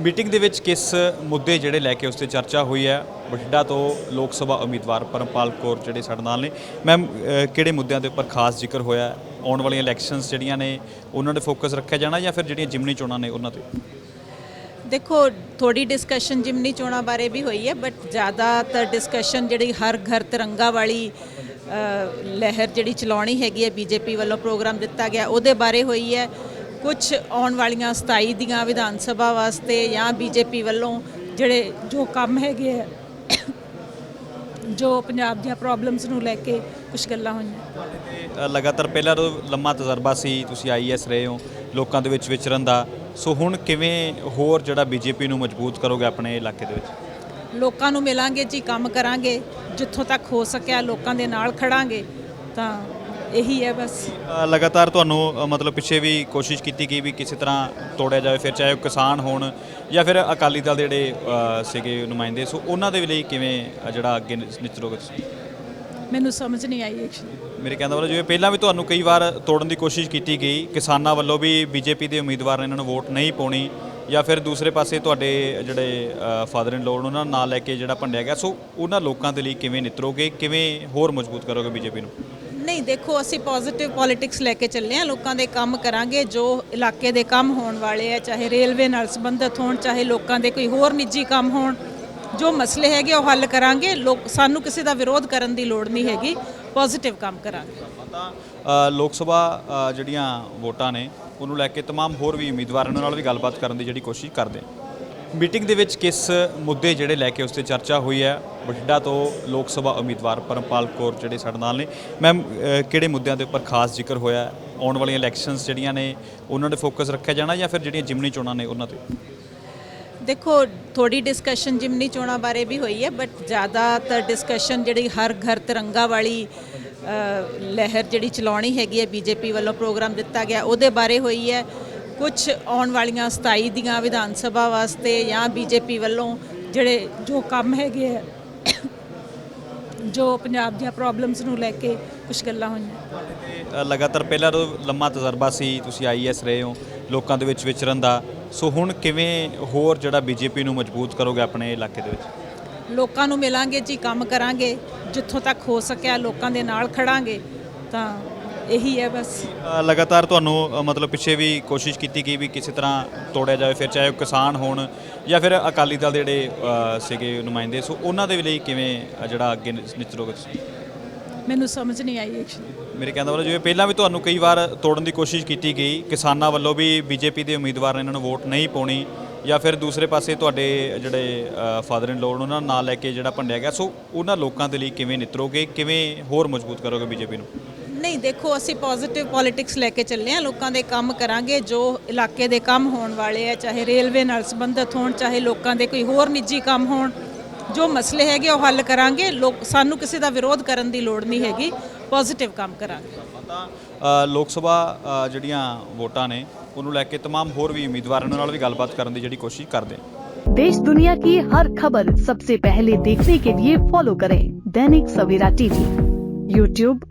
Meeting ਦੇ ਵਿੱਚ ਕਿਸ ਮੁੱਦੇ ਜਿਹੜੇ ਲੈ ਕੇ ਉਸ ਤੇ ਚਰਚਾ ਹੋਈ ਹੈ? ਬਠਿੰਡਾ ਤੋਂ ਲੋਕ ਸਭਾ ਉਮੀਦਵਾਰ ਪਰਮਪਾਲ ਕੌਰ ਜਿਹੜੇ ਸਾਡੇ ਨਾਲ ਨੇ। ਮੈਮ ਕਿਹੜੇ ਮੁੱਦਿਆਂ ਦੇ ਉੱਪਰ ਖਾਸ ਜ਼ਿਕਰ ਹੋਇਆ? ਆਉਣ ਵਾਲੀਆਂ ਇਲੈਕਸ਼ਨਸ ਜਿਹੜੀਆਂ ਨੇ, ਉਹਨਾਂ ਤੇ ਫੋਕਸ ਰੱਖਿਆ ਜਾਣਾ ਜਾਂ ਫਿਰ ਜਿਹੜੀਆਂ ਜਿਮਨੀ ਚੋਣਾਂ ਨੇ ਉਹਨਾਂ ਤੇ? ਦੇਖੋ ਥੋੜੀ ਡਿਸਕਸ਼ਨ ਜਿਮਨੀ ਚੋਣਾਂ ਬਾਰੇ ਵੀ ਹੋਈ ਹੈ ਬਟ ਜ਼ਿਆਦਾਤਰ ਡਿਸਕਸ਼ਨ ਜਿਹੜੀ ਹਰ ਘਰ ਤਿਰੰਗਾ ਵਾਲੀ ਲਹਿਰ ਜਿਹੜੀ ਚਲਾਉਣੀ ਹੈਗੀ ਹੈ, ਬੀਜੇਪੀ ਵੱਲੋਂ ਪ੍ਰੋਗਰਾਮ ਦਿੱਤਾ ਗਿਆ, ਉਹਦੇ ਬਾਰੇ ਹੋਈ ਹੈ। ਕੁਝ ਆਉਣ ਵਾਲੀਆਂ 27 ਦੀਆਂ ਵਿਧਾਨ ਸਭਾ ਵਾਸਤੇ ਜਾਂ ਬੀਜੇਪੀ ਵੱਲੋਂ ਜਿਹੜੇ ਜੋ ਕੰਮ ਹੈਗੇ ਆ ਜੋ ਪੰਜਾਬ ਦੀਆਂ ਪ੍ਰੋਬਲਮਸ ਨੂੰ ਲੈ ਕੇ ਕੁਝ ਗੱਲਾਂ ਹੋਈਆਂ। ਲਗਾਤਾਰ ਪਹਿਲਾਂ ਤੋਂ ਲੰਮਾ ਤਜਰਬਾ ਸੀ ਤੁਸੀਂ ਆਈਐਸ ਰਹੇ ਹੋ ਲੋਕਾਂ ਦੇ ਵਿੱਚ ਵਿਚਰਨ ਦਾ। ਸੋ ਹੁਣ ਕਿਵੇਂ ਹੋਰ ਜਿਹੜਾ ਬੀਜੇਪੀ ਨੂੰ ਮਜ਼ਬੂਤ ਕਰੋਗੇ ਆਪਣੇ ਇਲਾਕੇ ਦੇ ਵਿੱਚ? ਲੋਕਾਂ ਨੂੰ ਮਿਲਾਂਗੇ ਜੀ ਕੰਮ ਕਰਾਂਗੇ। ਜਿੱਥੋਂ ਤੱਕ ਹੋ ਸਕਿਆ ਲੋਕਾਂ ਦੇ ਨਾਲ ਖੜਾਂਗੇ ਤਾਂ ਇਹੀ ਹੈ ਬਸ। ਅ, ਲਗਾਤਾਰ ਤੁਹਾਨੂੰ ਅ, ਮਤਲਬ ਪਿੱਛੇ ਵੀ ਕੋਸ਼ਿਸ਼ ਕੀਤੀ ਗਈ ਵੀ ਕਿਸੇ ਤਰ੍ਹਾਂ ਤੋੜਿਆ ਜਾਵੇ ਫਿਰ ਚਾਹੇ ਉਹ ਕਿਸਾਨ ਹੋਣ ਜਾਂ ਫਿਰ ਅਕਾਲੀ ਦਲ ਦੇ ਜਿਹੜੇ ਅ, ਸੀਗੇ ਨੁਮਾਇੰਦੇ ਸੋ ਉਹਨਾਂ ਦੇ ਲਈ ਕਿਵੇਂ ਅ, ਜਿਹੜਾ ਅੱਗੇ ਨਿ- ਨਿਚਰੋਗੇ ਤੁਸੀਂ? ਮੈਨੂੰ ਸਮਝ ਨਹੀਂ ਆਈ ਐਕਚੁਅਲੀ ਮੇਰੇ ਕਹਿੰਦਾ ਵਾਲਾ ਜਿਵੇਂ ਪਹਿਲਾਂ ਵੀ ਤੁਹਾਨੂੰ ਕਈ ਵਾਰ ਤੋੜਨ ਦੀ ਕੋਸ਼ਿਸ਼ ਕੀਤੀ ਗਈ ਕਿਸਾਨਾਂ ਵੱਲੋਂ ਵੀ ਬੀਜੇਪੀ ਦੇ ਉਮੀਦਵਾਰ ਨੇ ਇਹਨਾਂ ਨੂੰ ਵੋਟ ਨਹੀਂ ਪਾਉਣੀ ਜਾਂ ਫਿਰ ਦੂਸਰੇ ਪਾਸੇ ਤੁਹਾਡੇ ਜਿਹੜੇ ਫਾਦਰ ਇਨ ਲਾਅ ਉਹਨਾਂ ਨਾਲ ਲੈ ਕੇ ਜਿਹੜਾ ਭੰਡਿਆ ਗਿਆ ਸੋ ਉਹਨਾਂ ਲੋਕਾਂ ਦੇ ਲਈ ਕਿਵੇਂ ਨਿਤਰੋਗੇ ਕਿਵੇਂ ਹੋਰ ਮਜ਼ਬੂਤ ਕਰੋਗੇ ਬੀਜੇਪੀ ਨੂੰ? ਨਹੀਂ ਦੇਖੋ ਅਸੀਂ ਪੋਜ਼ਿਟਿਵ ਪੋਲਿਟਿਕਸ ਲੈ ਕੇ ਚੱਲੇ ਆ ਲੋਕਾਂ ਦੇ ਕੰਮ ਕਰਾਂਗੇ ਜੋ ਇਲਾਕੇ ਦੇ ਕੰਮ ਹੋਣ ਵਾਲੇ ਆ ਚਾਹੇ ਰੇਲਵੇ ਨਾਲ ਸੰਬੰਧਿਤ ਹੋਣ ਚਾਹੇ ਲੋਕਾਂ ਦੇ ਕੋਈ ਹੋਰ ਨਿੱਜੀ ਕੰਮ ਹੋਣ ਜੋ ਮਸਲੇ ਹੈਗੇ ਉਹ ਹੱਲ ਕਰਾਂਗੇ ਲੋਕ ਸਾਨੂੰ ਕਿਸੇ ਦਾ ਵਿਰੋਧ ਕਰਨ ਦੀ ਲੋੜ ਨਹੀਂ ਹੈਗੀ ਪੋਜ਼ਿਟਿਵ ਕੰਮ ਕਰਾਂਗੇ ਤਾਂ ਅ, ਲੋਕ ਸਭਾ ਅ, ਜਿਹੜੀਆਂ ਵੋਟਾਂ ਨੇ ਉਹਨੂੰ ਲੈ ਕੇ तमाम ਹੋਰ ਵੀ ਉਮੀਦਵਾਰਾਂ ਨਾਲ ਵੀ ਗੱਲਬਾਤ ਕਰਨ ਦੀ ਜਿਹੜੀ ਕੋਸ਼ਿਸ਼ ਕਰਦੇ ਹਾਂ ਮੀਟਿੰਗ ਦੇ ਵਿੱਚ ਕਿਸ ਮੁੱਦੇ ਜਿਹੜੇ ਲੈ ਕੇ ਉਸ ਤੇ ਚਰਚਾ ਹੋਈ ਹੈ, ਬਠਿੰਡਾ ਤੋਂ ਲੋਕ ਸਭਾ ਉਮੀਦਵਾਰ ਪਰਮਪਾਲ ਕੌਰ ਜਿਹੜੇ ਸਾਡੇ ਨਾਲ ਨੇ, ਮੈਮ ਕਿਹੜੇ ਮੁੱਦਿਆਂ ਦੇ ਉੱਪਰ ਖਾਸ ਜ਼ਿਕਰ ਹੋਇਆ ਆਉਣ ਵਾਲੀਆਂ ਇਲੈਕਸ਼ਨਸ ਜਿਹੜੀਆਂ ਨੇ, ਉਹਨਾਂ ਤੇ ਫੋਕਸ ਰੱਖਿਆ ਜਾਣਾ ਜਾਂ ਫਿਰ ਜਿਹੜੀਆਂ ਜਿਮਨੀ ਚੋਣਾਂ ਨੇ ਉਹਨਾਂ ਤੇ? ਦੇਖੋ ਥੋੜੀ ਡਿਸਕਸ਼ਨ ਜਿਮਨੀ ਚੋਣਾਂ ਬਾਰੇ ਵੀ ਹੋਈ ਹੈ ਬਟ ਜ਼ਿਆਦਾਤਰ ਡਿਸਕਸ਼ਨ ਜਿਹੜੀ ਹਰ ਘਰ ਤਿਰੰਗਾ ਵਾਲੀ ਲਹਿਰ ਜਿਹੜੀ ਚਲਾਉਣੀ ਹੈਗੀ ਹੈ, ਬੀਜੇਪੀ ਵੱਲੋਂ ਪ੍ਰੋਗਰਾਮ ਦਿੱਤਾ ਗਿਆ, ਉਹਦੇ ਬਾਰੇ ਹੋਈ ਹੈ। ਕੁਝ ਆਉਣ ਵਾਲੀਆਂ 27 ਦੀਆਂ ਵਿਧਾਨ ਸਭਾ ਵਾਸਤੇ ਜਾਂ ਬੀਜੇਪੀ ਵੱਲੋਂ ਜਿਹੜੇ ਜੋ ਕੰਮ ਹੈਗੇ ਆ ਜੋ ਪੰਜਾਬ ਦੀਆਂ ਪ੍ਰੋਬਲਮਸ ਨੂੰ ਲੈ ਕੇ ਕੁਝ ਗੱਲਾਂ ਹੋਈਆਂ। ਲਗਾਤਾਰ ਪਹਿਲਾਂ ਤੋਂ ਲੰਮਾ ਤਜਰਬਾ ਸੀ ਤੁਸੀਂ ਆਈਐਸ ਰਹੇ ਹੋ ਲੋਕਾਂ ਦੇ ਵਿੱਚ ਵਿਚਰਨ ਦਾ। ਸੋ ਹੁਣ ਕਿਵੇਂ ਹੋਰ ਜਿਹੜਾ ਬੀਜੇਪੀ ਨੂੰ ਮਜ਼ਬੂਤ ਕਰੋਗੇ ਆਪਣੇ ਇਲਾਕੇ ਦੇ ਵਿੱਚ? ਲੋਕਾਂ ਨੂੰ ਮਿਲਾਂਗੇ ਜੀ ਕੰਮ ਕਰਾਂਗੇ। ਜਿੱਥੋਂ ਤੱਕ ਹੋ ਸਕਿਆ ਲੋਕਾਂ ਦੇ ਨਾਲ ਖੜਾਂਗੇ ਤਾਂ ਇਹੀ ਹੈ ਬਸ। ਅ, ਲਗਾਤਾਰ ਤੁਹਾਨੂੰ ਅ, ਮਤਲਬ ਪਿੱਛੇ ਵੀ ਕੋਸ਼ਿਸ਼ ਕੀਤੀ ਗਈ ਵੀ ਕਿਸੇ ਤਰ੍ਹਾਂ ਤੋੜਿਆ ਜਾਵੇ ਫਿਰ ਚਾਹੇ ਉਹ ਕਿਸਾਨ ਹੋਣ ਜਾਂ ਫਿਰ ਅਕਾਲੀ ਦਲ ਦੇ ਜਿਹੜੇ ਅ, ਸੀਗੇ ਨੁਮਾਇੰਦੇ ਸੋ ਉਹਨਾਂ ਦੇ ਲਈ ਕਿਵੇਂ ਅ, ਜਿਹੜਾ ਅੱਗੇ ਨਿ- ਨਿਚਰੋਗੇ ਤੁਸੀਂ ਮੈਨੂੰ ਸਮਝ ਨਹੀਂ ਆਈ ਐਕਚੁਅਲੀ ਮੇਰੇ ਕਹਿੰਦਾ ਵਾਲਾ ਜਿਵੇਂ ਪਹਿਲਾਂ ਵੀ ਤੁਹਾਨੂੰ ਕਈ ਵਾਰ ਤੋੜਨ ਦੀ ਕੋਸ਼ਿਸ਼ ਕੀਤੀ ਗਈ ਕਿਸਾਨਾਂ ਵੱਲੋਂ ਵੀ ਬੀਜੇਪੀ ਦੇ ਉਮੀਦਵਾਰ ਨੇ ਇਹਨਾਂ ਨੂੰ ਵੋਟ ਨਹੀਂ ਪਾਉਣੀ ਜਾਂ ਫਿਰ ਦੂਸਰੇ ਪਾਸੇ ਤੁਹਾਡੇ ਜਿਹੜੇ ਫਾਦਰ ਇਨ ਲਾਅ ਉਹਨਾਂ ਨਾਲ ਲੈ ਕੇ ਜਿਹੜਾ ਭੰਡਿਆ ਗਿਆ ਸੋ ਉਹਨਾਂ ਲੋਕਾਂ ਦੇ ਲਈ ਕਿਵੇਂ ਨਿਤਰੋਗੇ ਕਿਵੇਂ ਹੋਰ ਮਜ਼ਬੂਤ ਕਰੋਗੇ ਬੀਜੇਪੀ ਨੂੰ? ਨਹੀਂ ਦੇਖੋ ਅਸੀਂ ਪੋਜ਼ਿਟਿਵ ਪੋਲਿਟਿਕਸ ਲੈ ਕੇ ਚੱਲੇ ਆ ਲੋਕਾਂ ਦੇ ਕੰਮ ਕਰਾਂਗੇ ਜੋ ਇਲਾਕੇ ਦੇ ਕੰਮ ਹੋਣ ਵਾਲੇ ਆ ਚਾਹੇ ਰੇਲਵੇ ਨਾਲ ਸੰਬੰਧਿਤ ਹੋਣ ਚਾਹੇ ਲੋਕਾਂ ਦੇ ਕੋਈ ਹੋਰ ਨਿੱਜੀ ਕੰਮ ਹੋਣ ਜੋ ਮਸਲੇ ਹੈਗੇ ਉਹ ਹੱਲ ਕਰਾਂਗੇ ਲੋਕ ਸਾਨੂੰ ਕਿਸੇ ਦਾ ਵਿਰੋਧ ਕਰਨ ਦੀ ਲੋੜ ਨਹੀਂ ਹੈਗੀ ਪੋਜ਼ਿਟਿਵ ਕੰਮ ਕਰਾਂਗੇ ਤਾਂ ਅ, ਲੋਕ ਸਭਾ ਅ, ਜਿਹੜੀਆਂ ਵੋਟਾਂ ਨੇ ਉਹਨੂੰ ਲੈ ਕੇ तमाम ਹੋਰ ਵੀ ਉਮੀਦਵਾਰਾਂ ਨਾਲ ਵੀ ਗੱਲਬਾਤ ਕਰਨ ਦੀ ਜਿਹੜੀ ਕੋਸ਼ਿਸ਼ ਕਰਦੇ ਹਾਂ देश दुनिया की हर खबर सबसे पहले देखने के लिए फॉलो करें दैनिक सवेरा टीवी यूट्यूब